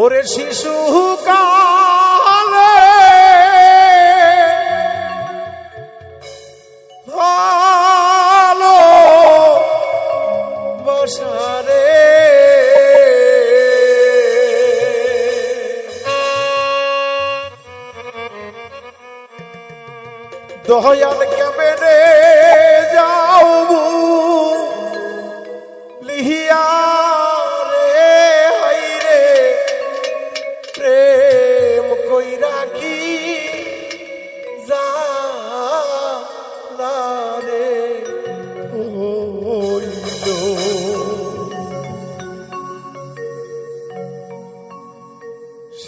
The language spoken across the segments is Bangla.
ওরে শিশু কালে ভালো বসারে। দহয়াল কেমনে যাও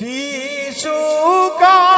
地主家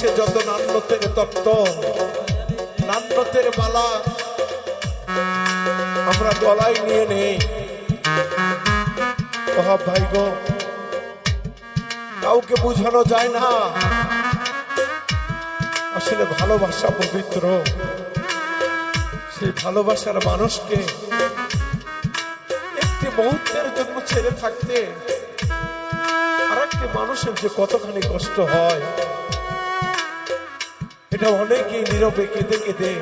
বাংলাদেশে যত নান্যতের তত্ত্ব নান্যতের মালা আমরা গলায় নিয়ে নেই। ওহাব ভাই গো, কাউকে বোঝানো যায় না। আসলে ভালোবাসা পবিত্র। সেই ভালোবাসার মানুষকে একটি মুহূর্তের জন্য ছেড়ে থাকতে আর একটি মানুষের যে কতখানি কষ্ট হয় এটা অনেকেই নীরবে কেঁদে কেঁদে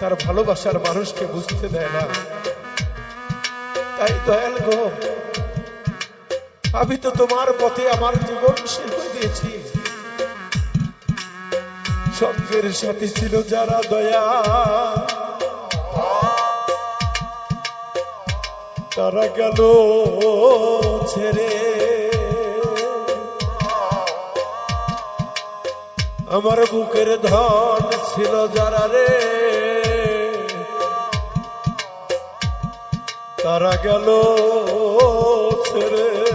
তার ভালোবাসার মানুষকে বুঝতে দেয় না। তাই দয়াল গো, আমি তো তোমার পথে আমার জীবন শিল্প দিয়েছি। সঙ্গের সাথে ছিল যারা দয়া। তারা গেল ছেড়ে। আমার বুকের ধন ছিল যারা রে? তারা গেল ছেড়ে।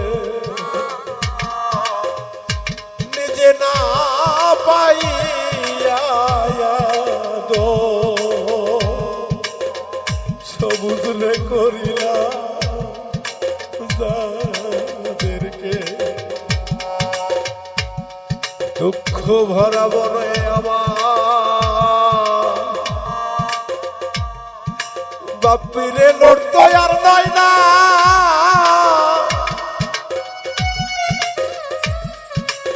ভরা বনে আমার। বাপিরে লড়তো আর নয় না।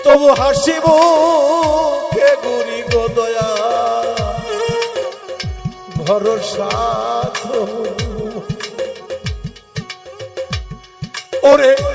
তবু হাসিব, কে গুরি গো দয়া। ভরসা ওরে